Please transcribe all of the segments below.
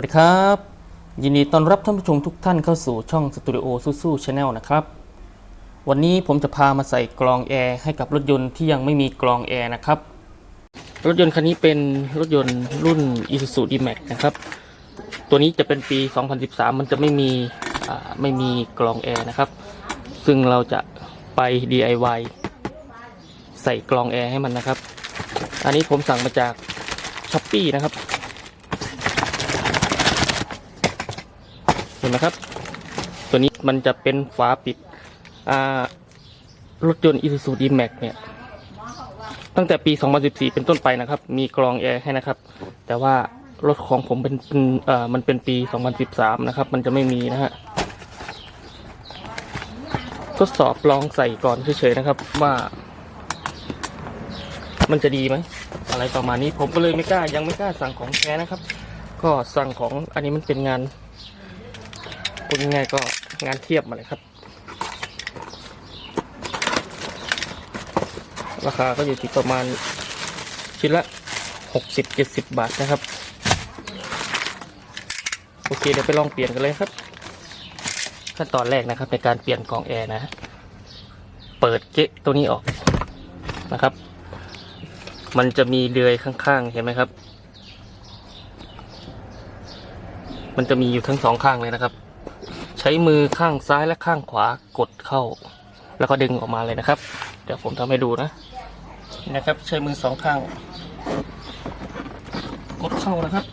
วัสดีครับ ยินดีต้อนรับท่านผู้ชมทุกท่านเข้าสู่ช่องสตูดิโอสู้ๆชาแนลนะครับ วันนี้ผมจะพามาใส่กรองแอร์ให้กับรถยนต์ที่ยังไม่มีกรองแอร์นะครับ รถยนต์คันนี้เป็นรถยนต์รุ่น Isuzu D-Max นะครับ ตัวนี้จะเป็นปี 2013 มันจะไม่มีไม่มีกรองแอร์นะครับ ซึ่งเราจะไป DIY ใส่กรองแอร์ให้มันนะครับ อันนี้ผมสั่งมาจาก s h อ p e e นะครับ นไหมครับ ตัวนี้มันจะเป็นฝาปิดรถยนต์ Isuzu D-Max เนี่ย ตั้งแต่ปี 2014 เป็นต้นไปนะครับ มีกรองแอร์ให้นะครับ แต่ว่ารถของผมเป็นเป็นเอ่อมันเป็นปี 2013 นะครับ มันจะไม่มีนะฮะ ทดสอบลองใส่ก่อนเฉยๆนะครับ ว่า มันจะดีไหม อะไรประมาณนี้ ผมก็เลยไม่กล้า ยังไม่กล้าสั่งของแท้นะครับ ก็สั่งของอันนี้มันเป็นงาน พูดง่ายก็งานเทียบมาเลยครับ ราคาก็อยู่ที่ประมาณชิ้นละหกสิบเจ็ดสิบบาทนะครับ โอเคเดี๋ยวไปลองเปลี่ยนกันเลยครับ ขั้นตอนแรกนะครับในการเปลี่ยนกรองแอร์นะ เปิดเกะตัวนี้ออกนะครับ มันจะมีเดือยข้างๆ เห็นไหมครับ มันจะมีอยู่ทั้งสองข้างเลยนะครับ ใช้มือข้างซ้ายและข้างขวากดเข้า แล้วก็ดึงออกมาเลยนะครับ เดี๋ยวผมทำให้ดูนะนี่นะครับ ใช้มือสองข้าง กดเข้านะครับ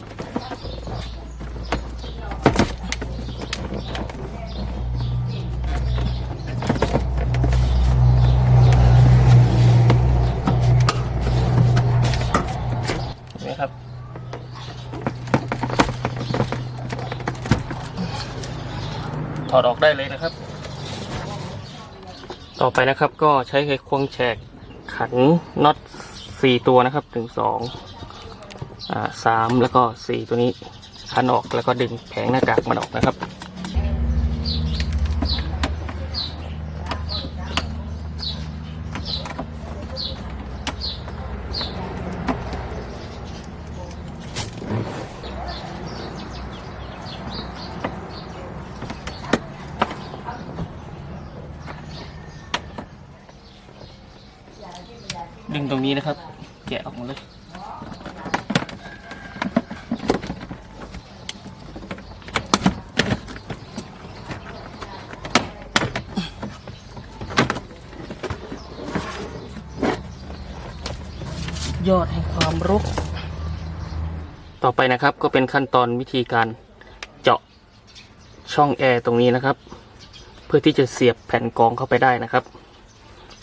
อดออกได้เลยนะครับ ต่อไปนะครับก็ใช้ไขควงแฉกขันน็อตสี่ตัวนะครับถึงสองอ่าสามแล้วก็สี่ตัวนี้ขันออกแล้วก็ดึงแผงหน้ากากมันออกนะครับ ดึงตรงนี้นะครับ แกะออกมาเลยยอดแห่งความรก ต่อไปนะครับก็เป็นขั้นตอนวิธีการเจาะช่องแอร์ตรงนี้นะครับ เพื่อที่จะเสียบแผ่นกองเข้าไปได้นะครับ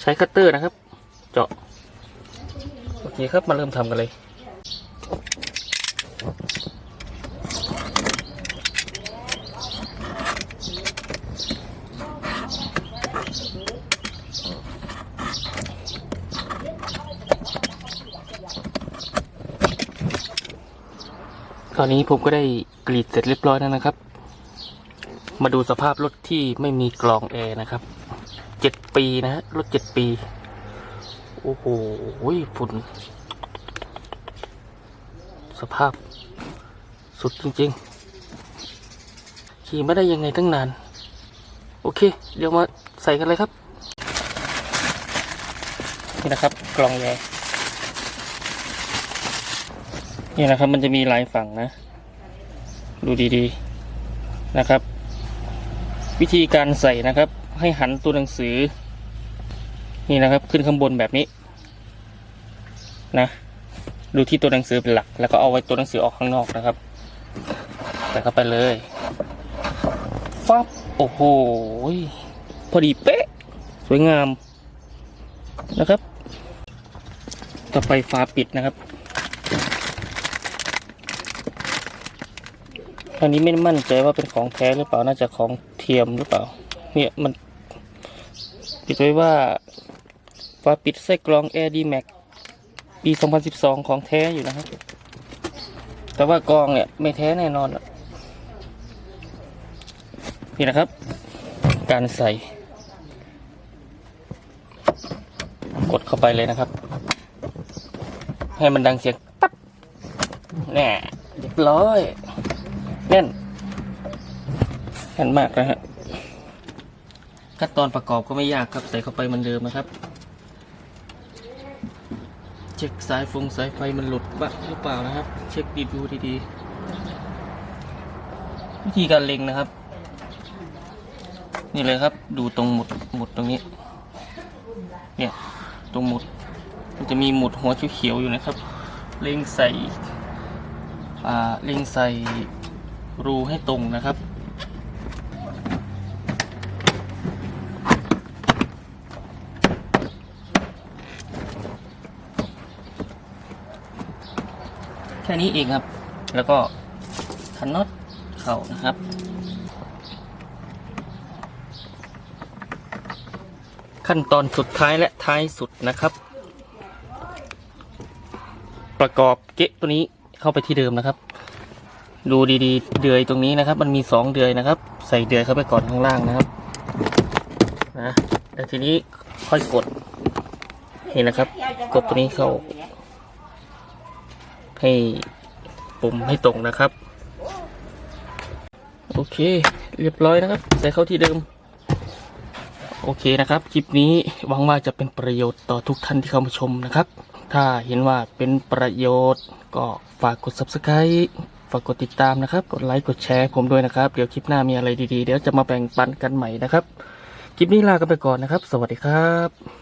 ใช้คัตเตอร์นะครับ เจาะ โอเคครับมาเริ่มทำกันเลยตอนนี้ผมก็ได้กรีดเสร็จเรียบร้อยแล้วนะครับ มาดูสภาพรถที่ไม่มีกรองแอร์นะครับ เจ็ดปีนะฮะรถเจ็ดปี โอ้โหฝุ่น สภาพ สุดจริง ๆ ขี่ไม่ได้ยังไงตั้งนาน โอเค เดี๋ยวมาใส่กันเลยครับ นี่นะครับกล่องแยนี่นะครับ มันจะมีหลายฝั่งนะ ดูดีๆนะครับ วิธีการใส่นะครับ ให้หันตัวหนังสือ นี่นะครับ ขึ้นข้างบนแบบนี้ นะ ดูที่ตัวหนังสือเป็นหลัก แล้วก็เอาไว้ตัวหนังสือออกข้างนอกนะครับใส่เข้าไปเลยฟับโอ้โหพอดีเป๊ะ สวยงามนะครับ ต่อไปฝาปิดนะครับอันนี้ไม่มั่นใจว่าเป็นของแท้หรือเปล่า น่าจะของเทียมหรือเปล่า เนี่ยมันติดไว้ว่า ฝาปิดไส้กรอง Air D Max ปี 2012 ของแท้อยู่นะครับ แต่ว่ากรองเนี่ย ไม่แท้แน่นอนอะนี่นะครับ การใส่ กดเข้าไปเลยนะครับ ให้มันดังเสียงปั๊บแน่เรียบร้อย แน่น แน่นมากนะฮะขั้นตอนประกอบก็ไม่ยากครับ ใส่เข้าไปเหมือนเดิมนะครับ ช็คสายฟงสายไฟมันหลุดบ้างหรือเปล่านะครับ เช็คดีดูดีๆ วิธีการเล็งนะครับ นี่เลยครับดูตรงหมุดหมุดตรงนี้ เนี่ยตรงหมุด มันจะมีหมุดหัวเขียวๆอยู่นะครับ เล็งใส่อ่าเล็งใส่รูให้ตรงนะครับ ค่นี้เองครับ แล้วก็คันน็อตเข่านะครับ ขั้นตอนสุดท้ายและท้ายสุดนะครับ ประกอบเกะตัวนี้เข้าไปที่เดิมนะครับ ดูดีๆ เดือยตรงนี้นะครับ มันมีสองเดือยนะครับ ใส่เดือยเข้าไปก่อนข้างล่างนะครับนะแล้วทีนี้ค่อยกดเห็นนะครับ กดตัวนี้เข้า ให้ปุ่มให้ตรงนะครับ โอเค เรียบร้อยนะครับ ใส่เข้าที่เดิม โอเคนะครับ คลิปนี้หวังว่าจะเป็นประโยชน์ต่อทุกท่านที่เข้ามาชมนะครับ ถ้าเห็นว่าเป็นประโยชน์ก็ฝากกด subscribe ฝากกดติดตามนะครับ กดไลค์กดแชร์ผมด้วยนะครับ เดี๋ยวคลิปหน้ามีอะไรดีๆ เดี๋ยวจะมาแบ่งปันกันใหม่นะครับ คลิปนี้ลากันไปก่อนนะครับ สวัสดีครับ